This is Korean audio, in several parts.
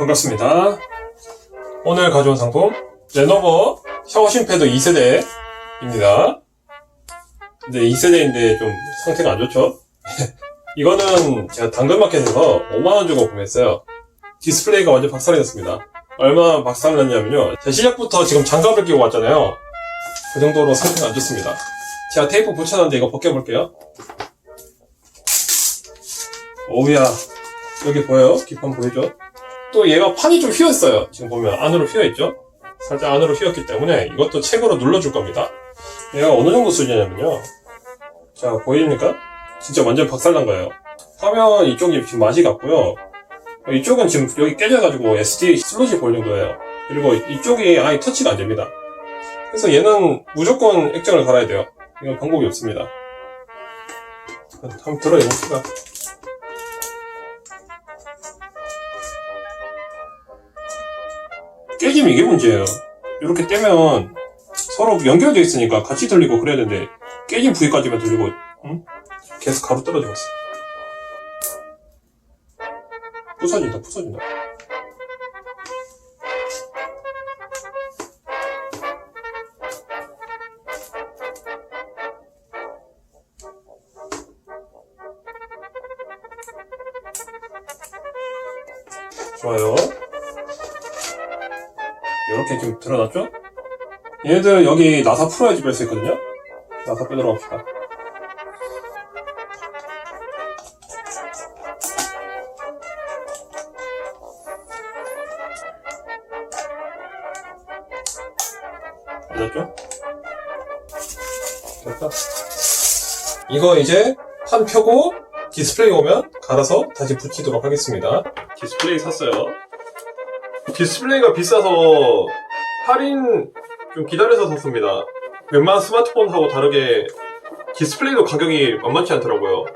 반갑습니다. 오늘 가져온 상품 레노버 샤워싱 패드 2세대입니다. 근데 2세대인데 좀 상태가 안 좋죠? 이거는 제가 당근마켓에서 5만원 주고 구매했어요. 디스플레이가 완전 박살이 났습니다. 얼마나 박살이 났냐면요. 제 시작부터 지금 장갑을 끼고 왔잖아요. 그 정도로 상태가 안 좋습니다. 제가 테이프 붙여놨는데 이거 벗겨볼게요. 오우야. 여기 보여요? 뒷판 보이죠? 또 얘가 판이 좀 휘었어요. 지금 보면 안으로 휘어있죠? 살짝 안으로 휘었기 때문에 이것도 책으로 눌러줄 겁니다. 얘가 어느 정도 수준이냐면요. 자, 보입니까? 진짜 완전 박살난 거예요. 화면 이쪽이 지금 맛이 같고요. 이쪽은 지금 여기 깨져가지고 SD 슬롯이 보일 정도예요. 그리고 이쪽이 아예 터치가 안 됩니다. 그래서 얘는 무조건 액정을 갈아야 돼요. 이건 방법이 없습니다. 한번 들어해 봅시다. 이게 문제예요. 이렇게 떼면 서로 연결되어 있으니까 같이 들리고 그래야 되는데 깨진 부위까지만 들리고 응? 계속 가로 떨어지고 있어. 부서진다, 부서진다. 좋아요. 이렇게 지금 드러났죠? 얘네들 여기 나사 풀어야지 뺄수 있거든요? 나사 빼도록 합시다. 됐죠? 됐다. 이거 이제 판 펴고 디스플레이 오면 갈아서 다시 붙이도록 하겠습니다. 디스플레이 샀어요. 디스플레이가 비싸서 할인 좀 기다려서 샀습니다. 웬만한 스마트폰하고 다르게 디스플레이도 가격이 만만치 않더라고요.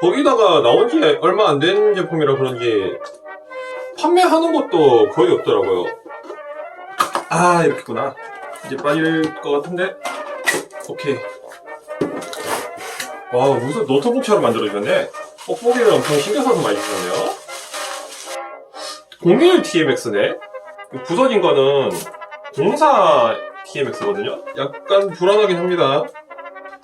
거기다가 나온 지 얼마 안 된 제품이라 그런지 판매하는 것도 거의 없더라고요. 아, 이렇게구나. 이제 빠질 것 같은데. 오케이. 와, 무슨 노트북처럼 만들어주셨네. 뽁뽁이를 엄청 신경 써서 많이 주셨네요. 01 TMX네. 부서진 거는 04 TMX거든요. 약간 불안하긴 합니다.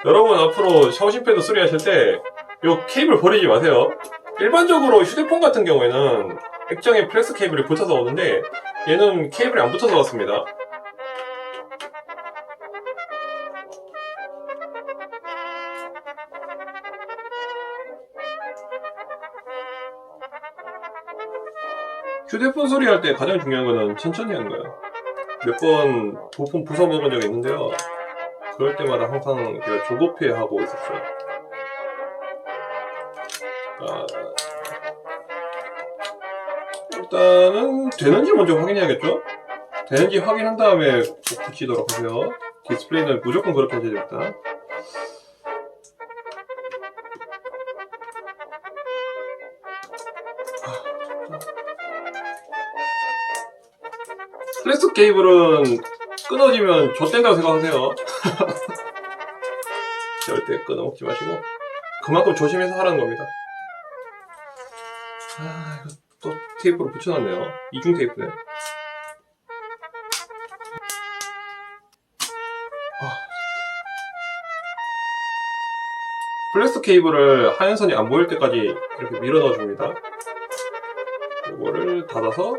여러분 앞으로 샤워싱 패드 수리 하실 때 이 케이블 버리지 마세요. 일반적으로 휴대폰 같은 경우에는 액정에 플렉스 케이블이 붙어서 오는데 얘는 케이블이 안 붙어서 왔습니다. 휴대폰 수리할 때 가장 중요한 거는 천천히 하는 거예요. 몇 번 부품 부숴 먹은 적이 있는데요. 그럴 때마다 항상 제가 조급해 하고 있었어요. 아, 일단은 되는지 먼저 확인해야겠죠? 되는지 확인한 다음에 붙이도록 하세요. 디스플레이는 무조건 그렇게 해야 됩니다. 플렉스 케이블은 끊어지면 좆된다고 생각하세요. 절대 끊어먹지 마시고 그만큼 조심해서 하라는 겁니다. 아, 이거 또 테이프로 붙여놨네요. 이중 테이프네. 아, 플렉스 케이블을 하얀 선이 안 보일 때까지 이렇게 밀어 넣어줍니다. 이거를 닫아서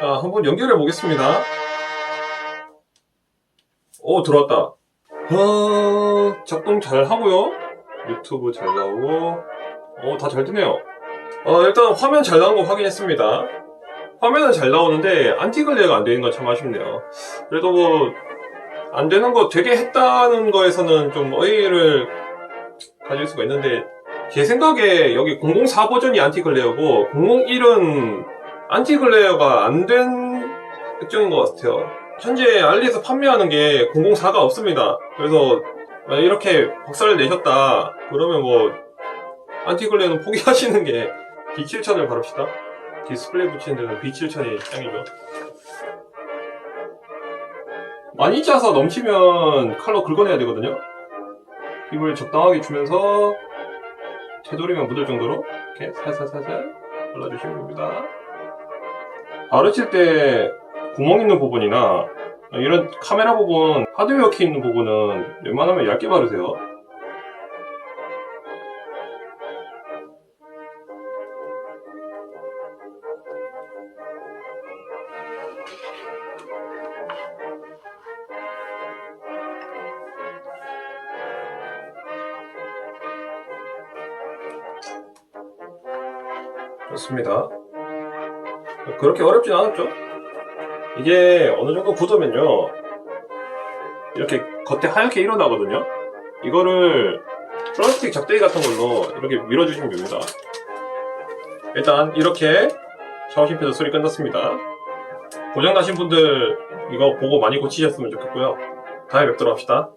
자, 한번 연결해 보겠습니다. 오, 들어왔다. 어, 작동 잘 하고요. 유튜브 잘 나오고, 어, 다 잘 되네요. 어, 일단 화면 잘 나온 거 확인했습니다. 화면은 잘 나오는데, 안티글레어가 안 되는 건 참 아쉽네요. 그래도 뭐, 안 되는 거 되게 했다는 거에서는 좀 어이를 가질 수가 있는데, 제 생각에 여기 004 버전이 안티글레어고, 001은 안티글레어가 안 된 액정인 것 같아요. 현재 알리에서 판매하는 게 004가 없습니다. 그래서 이렇게 박살을 내셨다 그러면 뭐 안티글레어는 포기하시는 게 B7000을 바릅시다. 디스플레이 붙이는 데는 B7000이 짱이죠. 많이 짜서 넘치면 칼로 긁어내야 되거든요. 힘을 적당하게 주면서 테두리만 묻을 정도로 이렇게 살살살살 발라주시면 됩니다. 바르칠 때 구멍 있는 부분이나 이런 카메라 부분, 하드웨어 키 있는 부분은 웬만하면 얇게 바르세요. 좋습니다. 그렇게 어렵진 않았죠? 이게 어느 정도 굳으면요. 이렇게 겉에 하얗게 일어나거든요? 이거를 플라스틱 작대기 같은 걸로 이렇게 밀어주시면 됩니다. 일단 이렇게 샤워신 패드 수리 끝났습니다. 고장나신 분들 이거 보고 많이 고치셨으면 좋겠고요. 다음에 뵙도록 합시다.